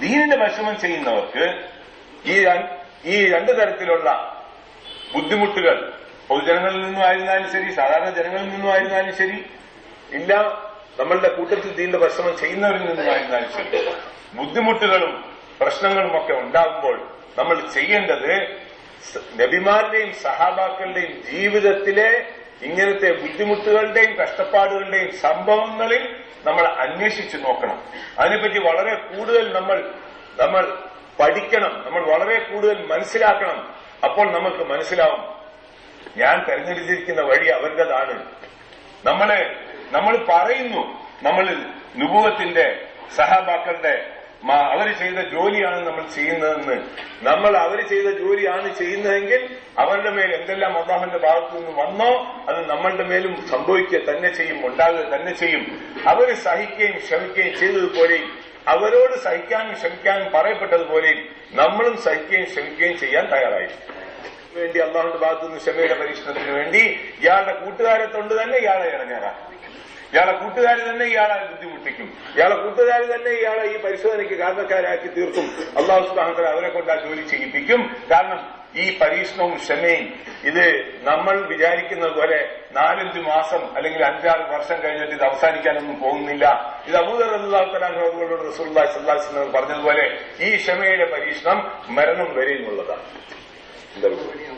ദീനിന്റെ വിഷമം ചെയ്യുന്നവർക്ക് ഈ ഈ രണ്ടു തരത്തിലുള്ള ബുദ്ധിമുട്ടുകൾ പൊതുജനങ്ങളിൽ നിന്നും ആയിരുന്നാലും ശരി സാധാരണ ജനങ്ങളിൽ നിന്നും ആയിരുന്നാലും ശരി ഇല്ല നമ്മളുടെ കൂട്ടത്തിൽ ദീന്റെ വിഷമം ചെയ്യുന്നവരിൽ നിന്നുമായിരുന്നാലും ശരി. ബുദ്ധിമുട്ടുകളും പ്രശ്നങ്ങളും ഒക്കെ ഉണ്ടാകുമ്പോൾ നമ്മൾ ചെയ്യേണ്ടത് നബിമാരുടെയും സഹാബാക്കളുടെയും ജീവിതത്തിലെ ഇങ്ങനത്തെ ബുദ്ധിമുട്ടുകളുടെയും കഷ്ടപ്പാടുകളുടെയും സംഭവങ്ങളിൽ നമ്മൾ അന്വേഷിച്ചു നോക്കണം. അതിനെപ്പറ്റി വളരെ കൂടുതൽ നമ്മൾ നമ്മൾ പഠിക്കണം. നമ്മൾ വളരെ കൂടുതൽ മനസ്സിലാക്കണം. അപ്പോൾ നമുക്ക് മനസ്സിലാവും. ഞാൻ തെരഞ്ഞെടുത്തിരിക്കുന്ന വഴി അവരുടേതാണ്. നമ്മളെ നമ്മൾ പറയുന്നു. നമ്മൾ നുപൂവത്തിന്റെ സഹാബാക്കളുടെ അവർ ചെയ്ത ജോലിയാണ് നമ്മൾ ചെയ്യുന്നതെന്ന്. നമ്മൾ അവർ ചെയ്ത ജോലിയാണ് ചെയ്യുന്നതെങ്കിൽ അവരുടെ മേൽ എന്തെല്ലാം അള്ളാഹുന്റെ ഭാഗത്തു നിന്ന് വന്നോ അത് നമ്മളുടെ മേലും സംഭവിക്കുക തന്നെ ചെയ്യും ഉണ്ടാകുക തന്നെ ചെയ്യും. അവർ സഹിക്കുകയും ക്ഷമിക്കുകയും ചെയ്തതുപോലെ അവരോട് സഹിക്കാനും ക്ഷമിക്കാനും പറയപ്പെട്ടതുപോലെ നമ്മളും സഹിക്കുകയും ക്ഷമിക്കുകയും ചെയ്യാൻ തയ്യാറായി വേണ്ടി അള്ളാഹുന്റെ ഭാഗത്തു നിന്ന് ക്ഷമയുടെ പരീക്ഷണത്തിന് വേണ്ടി ഇയാളുടെ കൂട്ടുകാരെ തൊണ്ട് തന്നെ ഇയാളെ ഇറങ്ങാറാക്കും ഇയാളെ കൂട്ടുകാർ തന്നെ ഇയാളെ ബുദ്ധിമുട്ടിക്കും. ഇയാളെ കൂട്ടുകാർ തന്നെ ഇയാളെ ഈ പരിശോധനയ്ക്ക് കാരണക്കാരാക്കി തീർക്കും. അള്ളാഹു സുബാഹത്തല അവരെ കൊണ്ട് ആ ജോലി ചെയ്യിപ്പിക്കും. കാരണം ഈ പരീക്ഷണവും ക്ഷമയും ഇത് നമ്മൾ വിചാരിക്കുന്നത് പോലെ നാലഞ്ച് മാസം അല്ലെങ്കിൽ അഞ്ചാറ് വർഷം കഴിഞ്ഞിട്ട് ഇത് അവസാനിക്കാനൊന്നും പോകുന്നില്ല. ഇത് അബൂദർ റസൂള്ളി റസൂല്ലാ സല്ലാസ് പറഞ്ഞതുപോലെ ഈ ക്ഷമയുടെ പരീക്ഷണം മരണം വരെയുമുള്ളതാണ് എന്താ പറയുക?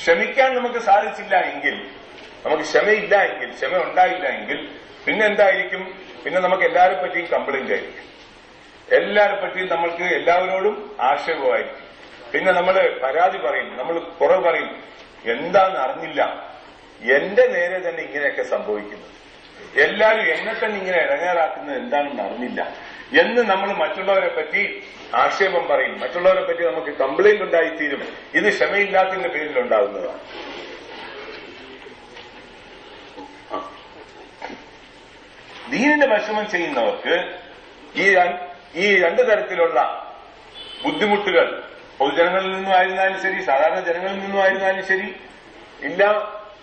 ക്ഷമിക്കാൻ നമുക്ക് സാധിച്ചില്ല എങ്കിൽ നമുക്ക് ക്ഷമയില്ല എങ്കിൽ ക്ഷമ ഉണ്ടായില്ല എങ്കിൽ പിന്നെ എന്തായിരിക്കും? പിന്നെ നമുക്ക് എല്ലാവരെ പറ്റിയും കംപ്ലൈന്റ് ആയിരിക്കും. എല്ലാവരെ പറ്റിയും നമ്മൾക്ക് എല്ലാവരോടും ആക്ഷേപമായിരിക്കും പിന്നെ നമ്മൾ പരാതി പറയും നമ്മൾ കുറവ് പറയും എന്താന്ന് അറിഞ്ഞില്ല. എന്റെ നേരെ തന്നെ ഇങ്ങനെയൊക്കെ സംഭവിക്കുന്നത്. എല്ലാവരും എന്നെ തന്നെ ഇങ്ങനെ ഇടങ്ങേറാക്കുന്നത് എന്താണെന്ന് അറിഞ്ഞില്ല. എന്ന് നമ്മൾ മറ്റുള്ളവരെ പറ്റി ആക്ഷേപം പറയും. മറ്റുള്ളവരെ പറ്റി നമുക്ക് കംപ്ലൈന്റ് ഉണ്ടായിത്തീരും. ഇത് ക്ഷമയില്ലാത്തതിന്റെ പേരിൽ ഉണ്ടാകുന്നതാണ്. ദീനിന്റെ വിഷമം ചെയ്യുന്നവർക്ക് ഈ ഈ രണ്ടു തരത്തിലുള്ള ബുദ്ധിമുട്ടുകൾ പൊതുജനങ്ങളിൽ നിന്നും ആയിരുന്നാലും ശരി സാധാരണ ജനങ്ങളിൽ നിന്നും ആയിരുന്നാലും ശരി ഇല്ല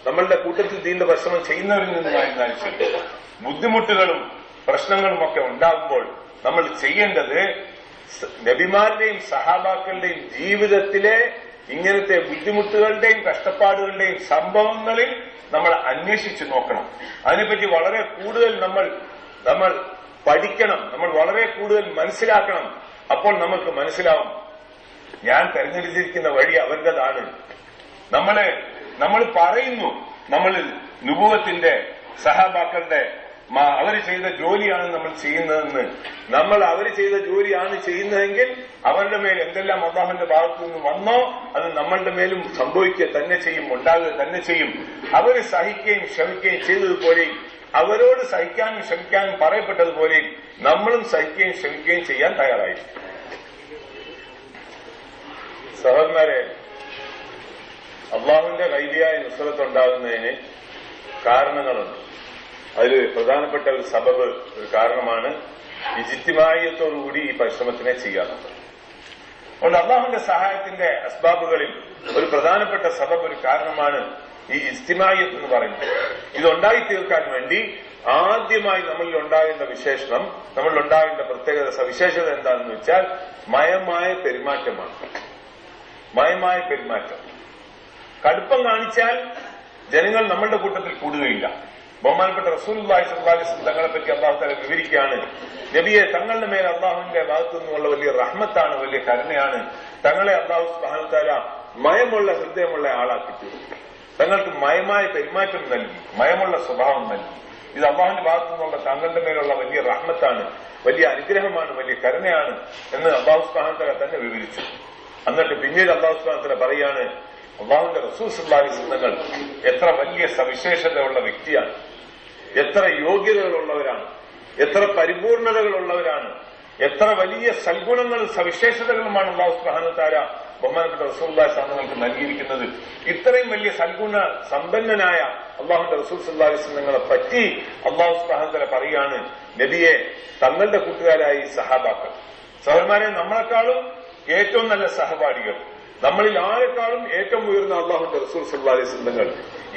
നമ്മളുടെ കൂട്ടത്തിൽ ദീന്റെ വിഷമം ചെയ്യുന്നവരിൽ നിന്നുമായിരുന്നാലും ശരി. ബുദ്ധിമുട്ടുകളും പ്രശ്നങ്ങളുമൊക്കെ ഉണ്ടാകുമ്പോൾ നമ്മൾ ചെയ്യേണ്ടത് നബിമാരുടെയും സഹാബാക്കളുടെയും ജീവിതത്തിലെ ഇങ്ങനത്തെ ബുദ്ധിമുട്ടുകളുടെയും കഷ്ടപ്പാടുകളുടെയും സംഭവങ്ങളിൽ നമ്മൾ അന്വേഷിച്ചു നോക്കണം. അതിനെപ്പറ്റി വളരെ കൂടുതൽ നമ്മൾ നമ്മൾ പഠിക്കണം. നമ്മൾ വളരെ കൂടുതൽ മനസ്സിലാക്കണം. അപ്പോൾ നമുക്ക് മനസ്സിലാവും. ഞാൻ തെരഞ്ഞെടുത്തിരിക്കുന്ന വഴി അവരുടേതാണ്. നമ്മളെ നമ്മൾ പറയുന്നു. നമ്മൾ നുഭവത്തിന്റെ സഹാബാക്കളുടെ അവർ ചെയ്ത ജോലിയാണ് നമ്മൾ ചെയ്യുന്നതെന്ന്. നമ്മൾ അവർ ചെയ്ത ജോലിയാണ് ചെയ്യുന്നതെങ്കിൽ അവരുടെ മേൽ എന്തെല്ലാം അള്ളാഹുന്റെ ഭാഗത്തു നിന്ന് വന്നോ അത് നമ്മളുടെ മേലും സംഭവിക്കുക തന്നെ ചെയ്യും ഉണ്ടാകുക തന്നെ ചെയ്യും. അവർ സഹിക്കുകയും ക്ഷമിക്കുകയും ചെയ്തതുപോലെയും അവരോട് സഹിക്കാനും ക്ഷമിക്കാനും പറയപ്പെട്ടതുപോലെ നമ്മളും സഹിക്കുകയും ക്ഷമിക്കുകയും ചെയ്യാൻ തയ്യാറായി. സഹോദരന്മാരെ അള്ളാഹുവിന്റെ കൈലിയായ നിസ്സലത്തുണ്ടാകുന്നതിന് കാരണങ്ങളുണ്ട്. അതിൽ പ്രധാനപ്പെട്ട ഒരു സബബ് ഒരു കാരണമാണ് ഈ ജിത്തിമായത്തോടുകൂടി ഈ പരിശ്രമത്തിനെ ചെയ്യാറുണ്ട് അതുകൊണ്ട് അള്ളാഹുന്റെ സഹായത്തിന്റെ അസ്ബാബുകളിൽ ഒരു പ്രധാനപ്പെട്ട സബബ് ഒരു കാരണമാണ് ഈ ഇസ്തിമായത്ത് എന്ന് പറയുന്നത്. ഇതുണ്ടായി തീർക്കാൻ വേണ്ടി ആദ്യമായി നമ്മളിൽ ഉണ്ടാകേണ്ട വിശേഷണം നമ്മളിൽ ഉണ്ടാകേണ്ട പ്രത്യേകത സവിശേഷത എന്താണെന്ന് വെച്ചാൽ മയമായ പെരുമാറ്റമാണ്. മയമായ പെരുമാറ്റം. കടുപ്പം കാണിച്ചാൽ ജനങ്ങൾ നമ്മളുടെ കൂട്ടത്തിൽ കൂടുകയില്ല. ബഹുമാനപ്പെട്ട അലൈഹി വസല്ലം തങ്ങളെ പറ്റി അള്ളാഹു തആല വിവരിക്കുകയാണ്. നബിയെ തങ്ങളുടെ മേൽ അള്ളാഹുവിന്റെ ഭാഗത്തു നിന്നുള്ള വലിയ റഹ്മത്താണ് വലിയ കരുണയാണ്. തങ്ങളെ അള്ളാഹു സുബ്ഹാനഹു തആല മയമുള്ള ഹൃദയമുള്ള ആളാക്കി തങ്ങൾക്ക് മയമായ പെരുമാറ്റം നൽകി മയമുള്ള സ്വഭാവം നൽകി. ഇത് അള്ളാഹുവിന്റെ ഭാഗത്തു നിന്നുള്ള തങ്ങളുടെ മേലുള്ള വലിയ റഹ്മത്താണ് വലിയ അനുഗ്രഹമാണ് വലിയ കരുണയാണ് എന്ന് അള്ളാഹു സുബ്ഹാനഹു തആല തന്നെ വിവരിച്ചു. എന്നിട്ട് പിന്നീട് അള്ളാഹു സുബ്ഹാനഹു തആല പറയാണ് അള്ളാഹുവിന്റെ റസൂസ് തങ്ങൾ എത്ര വലിയ സവിശേഷതയുള്ള വ്യക്തിയാണ്. എത്ര യോഗ്യതകളുള്ളവരാണ് എത്ര പരിപൂർണതകളുള്ളവരാണ് എത്ര വലിയ സൽഗുണങ്ങളും സവിശേഷതകളുമാണ് അള്ളാഹു സുബ്ഹാനഹു തആല ബഹുമാനപ്പെട്ട റസൂലുള്ളാഹി നമുക്ക് നൽകിയിരിക്കുന്നത്. ഇത്രയും വലിയ സൽഗുണ സമ്പന്നനായ അള്ളാഹുന്റെ റസൂൽ അലൈഹി വസല്ലങ്ങളെ പറ്റി അള്ളാഹു സുബ്ഹാനഹു തആല പറയാണ് നബിയെ തങ്ങളുടെ കൂട്ടുകാരായി സഹാബാക്കൾ. സഹോദരന്മാരെ നമ്മളെക്കാളും ഏറ്റവും നല്ല സഹപാഠികൾ. നമ്മളിൽ ആരെക്കാളും ഏറ്റവും ഉയർന്ന അള്ളാഹുന്റെ റസൂൽ സല്ലല്ലാഹു അലൈഹി വസല്ലങ്ങൾ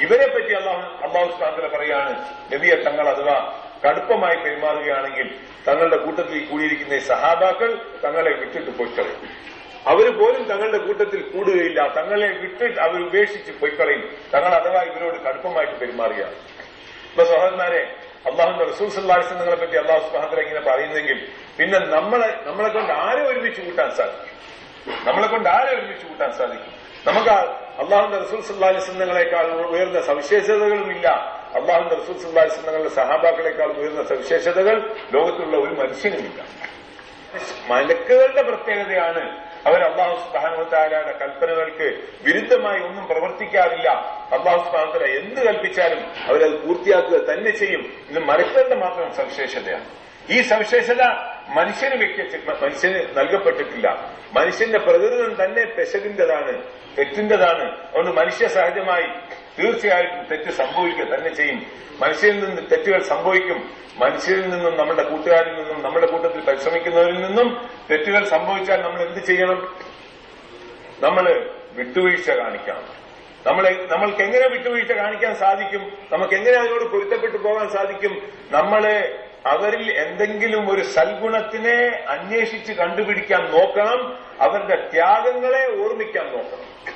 ഇവരെ പറ്റി അള്ളാഹു അള്ളാഹു സ്ഥാനത്തിൽ പറയാണ് നബിയെ തങ്ങൾ അഥവാ കടുപ്പമായി പെരുമാറുകയാണെങ്കിൽ തങ്ങളുടെ കൂട്ടത്തിൽ കൂടിയിരിക്കുന്ന സഹാബാക്കൾ തങ്ങളെ വിട്ടിട്ട് പൊയ്ക്കളയും. അവർ പോലും തങ്ങളുടെ കൂട്ടത്തിൽ കൂടുകയില്ല തങ്ങളെ വിട്ടിട്ട് അവർ ഉപേക്ഷിച്ച് പൊയ്ക്കളയും. തങ്ങൾ അഥവാ ഇവരോട് കടുപ്പമായിട്ട് പെരുമാറുകയാണ്. ഇപ്പൊ സഹോദരന്മാരെ അള്ളാഹുന്റെ റസൂൽ സല്ലാസ് നിങ്ങളെ പറ്റി അള്ളാഹു സുഹാന്തര ഇങ്ങനെ പറയുന്നെങ്കിൽ പിന്നെ നമ്മളെ നമ്മളെ കൊണ്ട് ആരെ ഒരുമിച്ച് കൂട്ടാൻ സാധിക്കും? നമ്മളെ കൊണ്ട് ആരെ ഒരുമിച്ച് കൂട്ടാൻ സാധിക്കും? നമുക്ക് അള്ളാഹുന്റെ റസൂൽ സല്ലാഹി സ്വന്തങ്ങളെക്കാൾ ഉയർന്ന സവിശേഷതകളുമില്ല അള്ളാഹുന്റെ റസൂൽ സല്ലാഹി സ്വന്തങ്ങളുടെ സഹാബാക്കളെക്കാൾ ഉയർന്ന സവിശേഷതകൾ ലോകത്തുള്ള ഒരു മനുഷ്യനുമില്ല മലക്കുകളുടെ പ്രത്യേകതയാണ് അവർ അള്ളാഹു സുബാനുത്താലയുടെ കൽപ്പനകൾക്ക് വിരുദ്ധമായി ഒന്നും പ്രവർത്തിക്കാറില്ല. അള്ളാഹു സുബാനുത്തല എന്ത് കൽപ്പിച്ചാലും അവരത് പൂർത്തിയാക്കുക തന്നെ ചെയ്യും. ഇത് മരക്കുകളുടെ മാത്രം സവിശേഷതയാണ്. ഈ സവിശേഷത മനുഷ്യന് വ്യക്തി മനുഷ്യന് നൽകപ്പെട്ടിട്ടില്ല. മനുഷ്യന്റെ പ്രകൃതം തന്നെ പെശകിന്റേതാണ് തെറ്റിന്റേതാണ്. അതുകൊണ്ട് മനുഷ്യ സഹജമായി തീർച്ചയായിട്ടും തെറ്റ് സംഭവിക്കുക തന്നെ ചെയ്യും. മനുഷ്യരിൽ നിന്ന് തെറ്റുകൾ സംഭവിക്കും. മനുഷ്യരിൽ നിന്നും നമ്മുടെ കൂട്ടുകാരിൽ നിന്നും നമ്മുടെ കൂട്ടത്തിൽ പരിശ്രമിക്കുന്നവരിൽ നിന്നും തെറ്റുകൾ സംഭവിച്ചാൽ നമ്മൾ എന്ത് ചെയ്യണം? നമ്മൾ വിട്ടുവീഴ്ച കാണിക്കണം. നമ്മളെ നമ്മൾക്ക് എങ്ങനെ വിട്ടുവീഴ്ച കാണിക്കാൻ സാധിക്കും? നമുക്ക് എങ്ങനെ അതിനോട് പൊരുത്തപ്പെട്ടു പോകാൻ സാധിക്കും? നമ്മളെ അവരിൽ എന്തെങ്കിലും ഒരു സൽഗുണത്തിനെ അന്വേഷിച്ച് കണ്ടുപിടിക്കാൻ നോക്കണം അവരുടെ ത്യാഗങ്ങളെ ഓർമ്മിക്കാൻ നോക്കണം.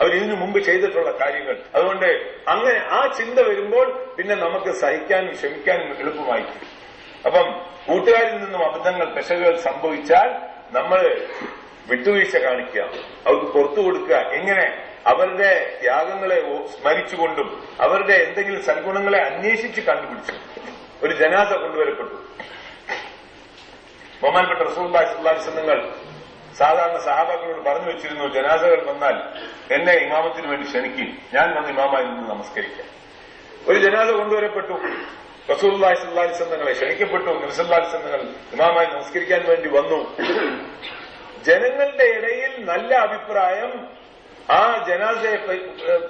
അവർ ഇതിനു മുമ്പ് ചെയ്തിട്ടുള്ള കാര്യങ്ങൾ. അതുകൊണ്ട് അങ്ങനെ ആ ചിന്ത വരുമ്പോൾ പിന്നെ നമുക്ക് സഹിക്കാനും ക്ഷമിക്കാനും എളുപ്പമായി അപ്പം കൂട്ടുകാരിൽ നിന്നും അബദ്ധങ്ങൾ പെശകുകൾ സംഭവിച്ചാൽ നമ്മൾ വിട്ടുവീഴ്ച കാണിക്കുക അവർക്ക് പുറത്തു കൊടുക്കുക. എങ്ങനെ? അവരുടെ ത്യാഗങ്ങളെ സ്മരിച്ചുകൊണ്ടും അവരുടെ എന്തെങ്കിലും സൽഗുണങ്ങളെ അന്വേഷിച്ച് കണ്ടുപിടിച്ചു. ഒരു ജനാസ കൊണ്ടുവരപ്പെട്ടു. ബഹുമാനപ്പെട്ട റസൂൽ നിങ്ങൾ സാധാരണ സഹാബാക്കളോട് പറഞ്ഞു വെച്ചിരുന്നു ജനാസകൾ വന്നാൽ എന്നെ ഇമാമത്തിന് വേണ്ടി ക്ഷണിക്കും. ഞാൻ വന്ന് ഇമാമായി നിന്ന് നമസ്കരിക്കാം. ഒരു ജനാസ കൊണ്ടുവരപ്പെട്ടു. റസൂല്ലാഹി സല്ലാഹി സ്വന്തങ്ങളെ ക്ഷണിക്കപ്പെട്ടു. നിർസല്ലാഹി സ്വന്തങ്ങൾ ഇമാമായി നമസ്കരിക്കാൻ വേണ്ടി വന്നു. ജനങ്ങളുടെ ഇടയിൽ നല്ല അഭിപ്രായം ആ ജനാസയെ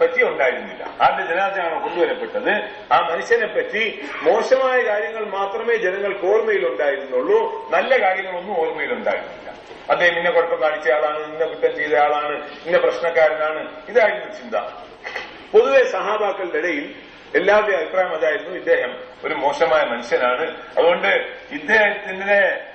പറ്റി ഉണ്ടായിരുന്നില്ല. ആരുടെ ജനാസയാണ് കൊണ്ടുവരപ്പെട്ടത്? ആ മനുഷ്യനെ പറ്റി മോശമായ കാര്യങ്ങൾ മാത്രമേ ജനങ്ങൾക്ക് ഓർമ്മയിലുണ്ടായിരുന്നുള്ളൂ. നല്ല കാര്യങ്ങളൊന്നും ഓർമ്മയിലുണ്ടായിരുന്നില്ല. അദ്ദേഹം ഇന്ന കുഴപ്പം കാണിച്ച ആളാണ് ഇന്ന കുറ്റം ചെയ്ത ആളാണ് ഇന്ന പ്രശ്നക്കാരനാണ്. ഇതായിരുന്നു ചിന്ത. പൊതുവെ സഹാബാക്കളുടെ ഇടയിൽ എല്ലാവരുടെയും അഭിപ്രായം അതായിരുന്നു ഇദ്ദേഹം ഒരു മോശമായ മനുഷ്യനാണ്. അതുകൊണ്ട് ഇദ്ദേഹത്തിന്റെ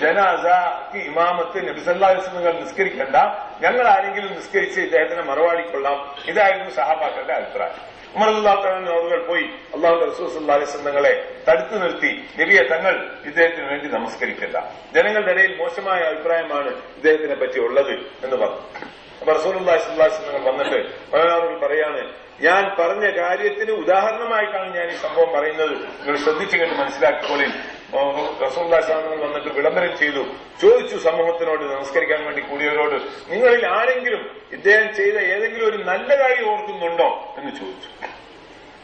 ജനാസക്ക് ഇമാമത്ത് നബിസല്ലാസ്ലങ്ങൾ നിസ്കരിക്കണ്ട. ഞങ്ങൾ ആരെങ്കിലും നിസ്കരിച്ച് ഇദ്ദേഹത്തിന് മറവാടിക്കൊള്ളാം ഇതായിരുന്നു സഹാബാക്കളുടെ അഭിപ്രായം. ഉമർ അള്ളാഹു അവർ പോയി. അള്ളാഹു റസൂസ്ലാസ്ലങ്ങളെ തടുത്തു നിർത്തി. നബിയെ തങ്ങൾ ഇദ്ദേഹത്തിന് വേണ്ടി നമസ്കരിക്കണ്ട. ജനങ്ങളുടെ ഇടയിൽ മോശമായ അഭിപ്രായമാണ് ഇദ്ദേഹത്തിനെ പറ്റി ഉള്ളത് എന്ന് പറഞ്ഞു. അപ്പൊ റസൂൽസ്ലാസ്ലങ്ങൾ വന്നിട്ട് പതിനാറുകൾ പറയാണ് ഞാൻ പറഞ്ഞ കാര്യത്തിന് ഉദാഹരണമായിട്ടാണ് ഞാൻ ഈ സംഭവം പറയുന്നത്. നിങ്ങൾ ശ്രദ്ധിച്ചു കണ്ട് മനസ്സിലാക്കിക്കോളിൽ റസൂല്ലാസ്ലാമങ്ങൾ വന്നിട്ട് വിളംബരം ചെയ്തു. ചോദിച്ചു സമൂഹത്തിനോട് നമസ്കരിക്കാൻ വേണ്ടി കൂടിയവരോട് നിങ്ങളിൽ ആരെങ്കിലും ഇദ്ദേഹം ചെയ്ത ഏതെങ്കിലും ഒരു നല്ല കാര്യം ഓർക്കുന്നുണ്ടോ? എന്ന് ചോദിച്ചു.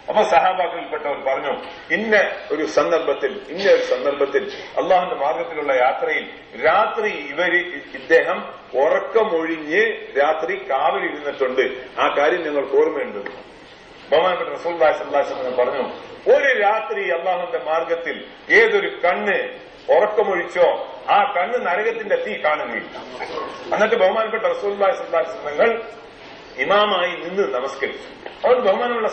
അപ്പൊ സഹാബാക്കളിൽപ്പെട്ടവർ പറഞ്ഞു ഇന്ന ഒരു സന്ദർഭത്തിൽ ഇന്ന ഒരു സന്ദർഭത്തിൽ അള്ളാഹുന്റെ മാർഗത്തിലുള്ള യാത്രയിൽ രാത്രി ഇവർ ഇദ്ദേഹം ഉറക്കമൊഴിഞ്ഞ് രാത്രി കാവലിരുന്നിട്ടുണ്ട്. ആ കാര്യം ഞങ്ങൾക്ക് ഓർമ്മയുണ്ട്. ബഹുമാനപ്പെട്ട റസൂല്ലാസ് അള്ളാഹ് പറഞ്ഞു ഒരു രാത്രി അള്ളാഹുന്റെ മാർഗത്തിൽ ഏതൊരു കണ്ണ് ഉറക്കമൊഴിച്ചോ ആ കണ്ണ് നരകത്തിന്റെ തീ കാണുകയില്ല. എന്നിട്ട് ബഹുമാനപ്പെട്ട റസൂല്ലാസ് അള്ളാഹ് നിങ്ങൾ ഇമാമായി നിന്ന് നമസ്കരിച്ചു. അതുകൊണ്ട് ബഹുമാനമുള്ള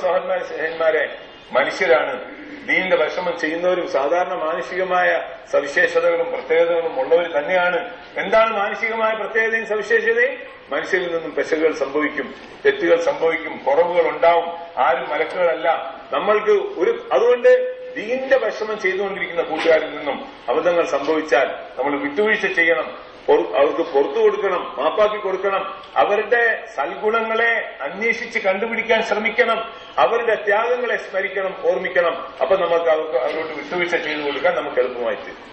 സ്നേഹന്മാരെ മനുഷ്യരാണ്. ദീനിന്റെ വിഷമം ചെയ്യുന്നവരും സാധാരണ മാനുഷികമായ സവിശേഷതകളും പ്രത്യേകതകളും ഉള്ളവർ തന്നെയാണ്. എന്താണ് മാനുഷികമായ പ്രത്യേകതയും സവിശേഷതയും? മനുഷ്യരിൽ നിന്നും പെശകുകൾ സംഭവിക്കും തെറ്റുകൾ സംഭവിക്കും കുറവുകൾ ഉണ്ടാവും ആരും മലക്കുകളല്ല. നമ്മൾക്ക് ഒരു അതുകൊണ്ട് ദീന്റെ വിഷമം ചെയ്തുകൊണ്ടിരിക്കുന്ന കൂട്ടുകാരിൽ നിന്നും അബദ്ധങ്ങൾ സംഭവിച്ചാൽ നമ്മൾ വിട്ടുവീഴ്ച ചെയ്യണം. അവർക്ക് പുറത്തു കൊടുക്കണം മാപ്പാക്കി കൊടുക്കണം. അവരുടെ സൽഗുണങ്ങളെ അന്വേഷിച്ച് കണ്ടുപിടിക്കാൻ ശ്രമിക്കണം. അവരുടെ ത്യാഗങ്ങളെ സ്മരിക്കണം ഓർമ്മിക്കണം. അപ്പൊ നമുക്ക് അവർക്ക് അവരോട് വിട്ടുവീഴ്ച ചെയ്തു കൊടുക്കാൻ നമുക്ക് എളുപ്പമായി തീരും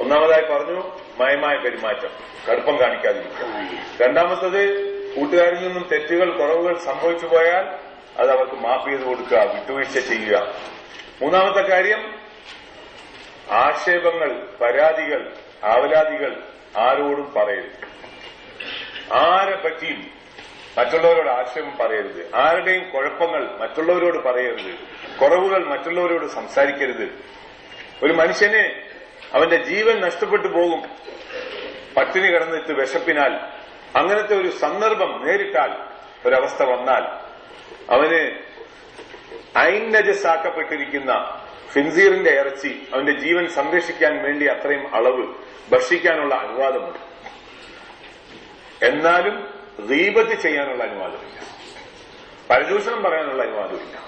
ഒന്നാമതായി പറഞ്ഞു മയമായ പെരുമാറ്റം. കടുപ്പം കാണിക്കാതിരിക്കുക. രണ്ടാമത്തത് കൂട്ടുകാരിൽ നിന്നും തെറ്റുകൾ കുറവുകൾ സംഭവിച്ചു പോയാൽ അത് അവർക്ക് മാപ്പ് ചെയ്ത് കൊടുക്കുക വിട്ടുവീഴ്ച ചെയ്യുക. മൂന്നാമത്തെ കാര്യം ആക്ഷേപങ്ങൾ പരാതികൾ ആവലാതികൾ ആരോടും പറയരുത്. ആരെ പറ്റിയും മറ്റുള്ളവരോട് ആശയം പറയരുത്. ആരുടെയും കുഴപ്പങ്ങൾ മറ്റുള്ളവരോട് പറയരുത്. കുറവുകൾ മറ്റുള്ളവരോട് സംസാരിക്കരുത്. ഒരു മനുഷ്യന് അവന്റെ ജീവൻ നഷ്ടപ്പെട്ടു പോകും. പട്ടിണി കിടന്നിട്ട് വിശപ്പിനാൽ അങ്ങനത്തെ ഒരു സന്ദർഭം നേരിട്ടാൽ ഒരവസ്ഥ വന്നാൽ അവന് ഐനജസാക്കപ്പെട്ടിരിക്കുന്ന ഫിൻസീറിന്റെ ഇറച്ചി അവന്റെ ജീവൻ സംരക്ഷിക്കാൻ വേണ്ടി അത്രയും അളവ് ഭക്ഷിക്കാനുള്ള അനുവാദമുണ്ട്. എന്നാലും ദീപത്ത് ചെയ്യാനുള്ള അനുവാദമില്ല. പരദൂഷണം പറയാനുള്ള അനുവാദമില്ല.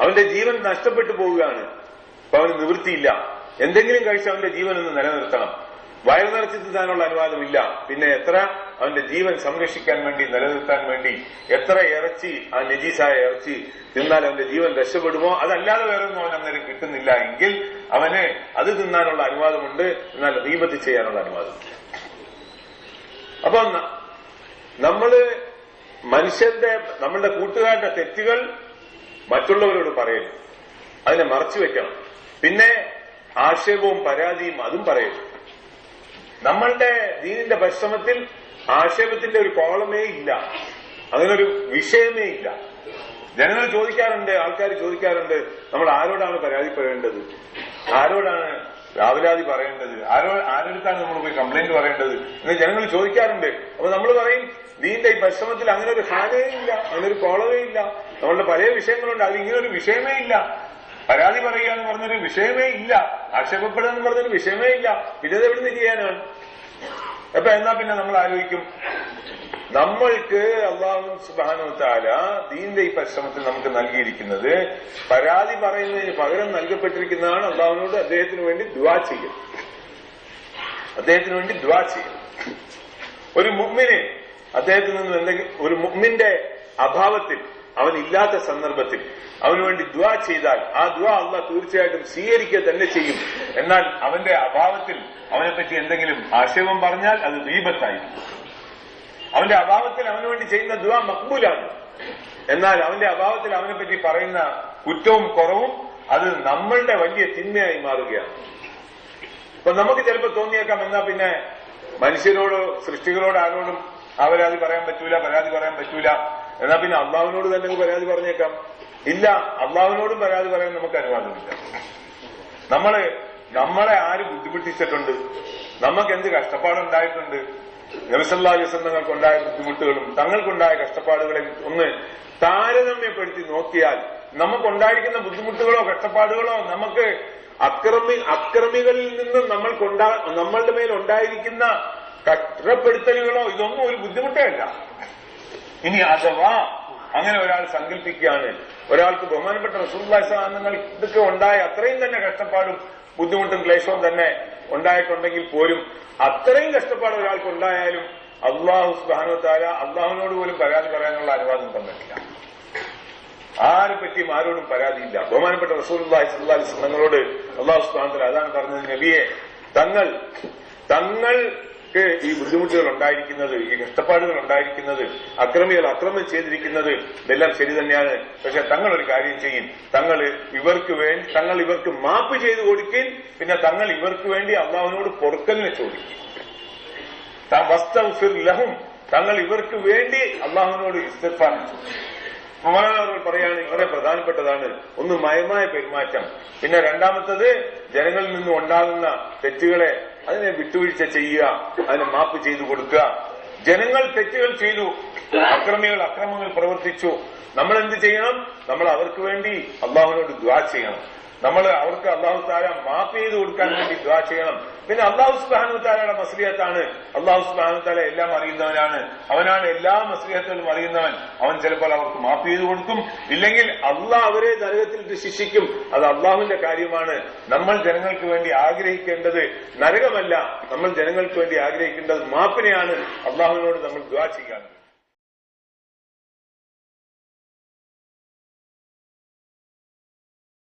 അവന്റെ ജീവൻ നഷ്ടപ്പെട്ടു പോവുകയാണ്. അപ്പൊ അവന് നിവൃത്തിയില്ല. എന്തെങ്കിലും കഴിച്ച് അവന്റെ ജീവൻ ഒന്ന് നിലനിർത്തണം. വയറു നിറച്ചിട്ട് തിന്നാനുള്ള അനുവാദമില്ല. പിന്നെ എത്ര? അവന്റെ ജീവൻ സംരക്ഷിക്കാൻ വേണ്ടി നിലനിർത്താൻ വേണ്ടി എത്ര ഇറച്ചി ആ നജീസായ ഇറച്ചി തിന്നാൽ അവന്റെ ജീവൻ രക്ഷപ്പെടുമോ? അതല്ലാതെ വേറെ ഒന്നും അവൻ അന്നേരം കിട്ടുന്നില്ല എങ്കിൽ അവന് അത് തിന്നാനുള്ള അനുവാദമുണ്ട്. എന്നാൽ ദീപത്തി ചെയ്യാനുള്ള അനുവാദമുണ്ട് അപ്പൊ നമ്മൾ മനുഷ്യന്റെ നമ്മളുടെ കൂട്ടുകാരുടെ തെറ്റുകൾ മറ്റുള്ളവരോട് പറയരുത്. അതിനെ മറച്ചു വെക്കണം. പിന്നെ ആക്ഷേപവും പരാതിയും അതും പറയരുത്. നമ്മളുടെ ദീനിന്റെ പരിശ്രമത്തിൽ ആക്ഷേപത്തിന്റെ ഒരു കോളമേ ഇല്ല. അതിനൊരു വിഷയമേ ഇല്ല. ജനങ്ങൾ ചോദിക്കാറുണ്ട് ആൾക്കാർ ചോദിക്കാറുണ്ട് നമ്മൾ ആരോടാണ് പരാതിപ്പെടേണ്ടത് ആരോടാണ് രാവിലാതി പറയേണ്ടത്? ആരോ ആരോടത്താണ് നമ്മൾ പോയി കംപ്ലൈന്റ് പറയേണ്ടത്? എന്ന് ജനങ്ങൾ ചോദിക്കാറുണ്ട്. അപ്പൊ നമ്മൾ പറയും നീന്റെ ഈ പരിശ്രമത്തിൽ അങ്ങനെ ഒരു ഹാനേ ഇല്ല അങ്ങനെ ഒരു കോളവേ ഇല്ല. നമ്മളുടെ പല വിഷയങ്ങളുണ്ട് അത് ഇങ്ങനെ ഒരു വിഷയമേ ഇല്ല. പരാതി പറയുക എന്ന് പറഞ്ഞൊരു വിഷയമേ ഇല്ല. ആക്ഷേപപ്പെടുക എന്ന് പറഞ്ഞൊരു വിഷയമേ ഇല്ല. പിന്നെ എവിടെ നിന്ന് ചെയ്യാനാണ്? അപ്പൊ എന്നാ പിന്നെ നമ്മൾ ആലോചിക്കും? നമ്മൾക്ക് അള്ളാഹു സുബാനു താല ദീന്റെ ഈ പരിശ്രമത്തിൽ നമുക്ക് നൽകിയിരിക്കുന്നത് പരാതി പറയുന്നതിന് പകരം നൽകപ്പെട്ടിരിക്കുന്നതാണ് അള്ളാഹുവിനോട് അദ്ദേഹത്തിന് വേണ്ടി ദ്വാ ചെയ്യൽ. അദ്ദേഹത്തിന് വേണ്ടി ദ്വാ ചെയ്യൽ. ഒരു മുമ്മിന് അദ്ദേഹത്തിൽ നിന്ന് എന്തെങ്കിലും ഒരു മുമ്മിന്റെ അഭാവത്തിൽ അവൻ ഇല്ലാത്ത സന്ദർഭത്തിൽ അവന് വേണ്ടി ദ്വാ ചെയ്താൽ ആ ദ്വാ അള്ള തീർച്ചയായിട്ടും സ്വീകരിക്കുക തന്നെ ചെയ്യും. എന്നാൽ അവന്റെ അഭാവത്തിൽ അവനെപ്പറ്റി എന്തെങ്കിലും ആക്ഷേപം പറഞ്ഞാൽ അത് ദീപത്തായി അവന്റെ അഭാവത്തിൽ അവന് വേണ്ടി ചെയ്യുന്ന ദ്വാ മക്ബൂലാണ്. എന്നാൽ അവന്റെ അഭാവത്തിൽ അവനെപ്പറ്റി പറ്റി പറയുന്ന കുറ്റവും കുറവും അത് നമ്മളുടെ വലിയ തിന്മയായി മാറുകയാണ്. അപ്പൊ നമുക്ക് ചിലപ്പോൾ തോന്നിയേക്കാം എന്നാ പിന്നെ മനുഷ്യരോടോ സൃഷ്ടികളോട് ആരോടും അവരത് പറയാൻ പറ്റൂല പരാതി പറയാൻ പറ്റൂല. എന്നാ പിന്നെ അള്ളാഹുവിനോട് തന്നെ പരാതി പറഞ്ഞേക്കാം. ഇല്ല അള്ളാഹുവിനോടും പരാതി പറയാൻ നമുക്ക് അനുവാദമില്ല. നമ്മൾ നമ്മളെ ആര് ബുദ്ധിമുട്ടിച്ചിട്ടുണ്ട്? നമുക്ക് എന്ത് കഷ്ടപ്പാടുണ്ടായിട്ടുണ്ട് നബിസല്ലാ തങ്ങൾക്കുണ്ടായ ബുദ്ധിമുട്ടുകളും തങ്ങൾക്കുണ്ടായ കഷ്ടപ്പാടുകളെ ഒന്ന് താരതമ്യപ്പെടുത്തി നോക്കിയാൽ നമുക്കുണ്ടായിരിക്കുന്ന ബുദ്ധിമുട്ടുകളോ കഷ്ടപ്പാടുകളോ നമുക്ക് അക്രമി അക്രമികളിൽ നിന്നും നമ്മൾക്കുണ്ടാ നമ്മളുടെ മേൽ ഉണ്ടായിരിക്കുന്ന കഷ്ടപ്പെടുത്തലുകളോ ഇതൊന്നും ഒരു ബുദ്ധിമുട്ടേ അല്ല. ഇനി അഥവാ അങ്ങനെ ഒരാൾ സങ്കല്പിക്കുകയാണ് ഒരാൾക്ക് ബഹുമാനപ്പെട്ട റസൂല്ലാസങ്ങൾ ഇതൊക്കെ ഉണ്ടായ അത്രയും തന്നെ കഷ്ടപ്പാടും ബുദ്ധിമുട്ടും ക്ലേശവും തന്നെ ഉണ്ടായിട്ടുണ്ടെങ്കിൽ പോലും അത്രയും കഷ്ടപ്പാട് ഒരാൾക്ക് ഉണ്ടായാലും അള്ളാഹു സുബാനു താര അള്ളാഹുവിനോട് പോലും പരാതി പറയാനുള്ള അനുവാദം തന്നിട്ടില്ല. ആരെ പറ്റിയും ആരോടും പരാതിയില്ല. ബഹുമാനപ്പെട്ട അലൈഹി വസല്ലം തങ്ങളോട് അള്ളാഹു സുബ്ഹാനഹു അതാണ് പറഞ്ഞത് നബിയെ തങ്ങൾ തങ്ങൾ തങ്ങൾക്ക് ഈ ബുദ്ധിമുട്ടുകൾ ഉണ്ടായിരിക്കുന്നത് ഈ കഷ്ടപ്പാടുകൾ ഉണ്ടായിരിക്കുന്നത് അക്രമികൾ അക്രമം ചെയ്തിരിക്കുന്നത് ഇതെല്ലാം ശരി തന്നെയാണ്. പക്ഷെ തങ്ങൾ ഒരു കാര്യം ചെയ്യും. തങ്ങൾ ഇവർക്ക് വേണ്ടി തങ്ങൾ ഇവർക്ക് മാപ്പ് ചെയ്തു കൊടുക്കുകയും പിന്നെ തങ്ങൾ ഇവർക്ക് വേണ്ടി അള്ളാഹുവിനോട് പൊറുക്കലിനെ ചോദിക്കും. ലഹും തങ്ങൾ ഇവർക്ക് വേണ്ടി അള്ളാഹുവിനോട് ചോദിക്കും. മഹാനവർ പറയാണ് വളരെ പ്രധാനപ്പെട്ടതാണ്. ഒന്ന് മയമായ പെരുമാറ്റം. പിന്നെ രണ്ടാമത്തത് ജനങ്ങളിൽ നിന്നും ഉണ്ടാകുന്ന തെറ്റുകളെ അതിനെ വിട്ടുവീഴ്ച ചെയ്യുക അതിന് മാപ്പ് ചെയ്തു കൊടുക്കുക. ജനങ്ങൾ തെറ്റുകൾ ചെയ്തു. അക്രമികൾ അക്രമങ്ങൾ പ്രവർത്തിച്ചു. നമ്മൾ എന്ത് ചെയ്യണം? നമ്മൾ അവർക്ക് വേണ്ടി അള്ളാഹുവിനോട് ദ്വാ ചെയ്യണം. നമ്മൾ അവർക്ക് അള്ളാഹു താര മാപ്പ് ചെയ്ത് കൊടുക്കാൻ വേണ്ടി ദ്വാ ചെയ്യണം. പിന്നെ അള്ളാഹു സുബാനു താരയുടെ മസ്ലിഹത്താണ്. അള്ളാഹു സുബാനു താര എല്ലാം അറിയുന്നവനാണ്. അവനാണ് എല്ലാ മസ്ലിഹത്തുകളും അറിയുന്നവൻ. അവൻ ചിലപ്പോൾ അവർക്ക് മാപ്പ് ചെയ്ത് കൊടുക്കും. ഇല്ലെങ്കിൽ അള്ളാഹ് അവരെ നരകത്തിൽ ശിക്ഷിക്കും. അത് അള്ളാഹുവിന്റെ കാര്യമാണ്. നമ്മൾ ജനങ്ങൾക്ക് വേണ്ടി ആഗ്രഹിക്കേണ്ടത് നരകമല്ല. നമ്മൾ ജനങ്ങൾക്ക് വേണ്ടി ആഗ്രഹിക്കേണ്ടത് മാപ്പിനെയാണ്. അള്ളാഹുവിനോട് നമ്മൾ ദ്വാ ചെയ്യാറുണ്ട്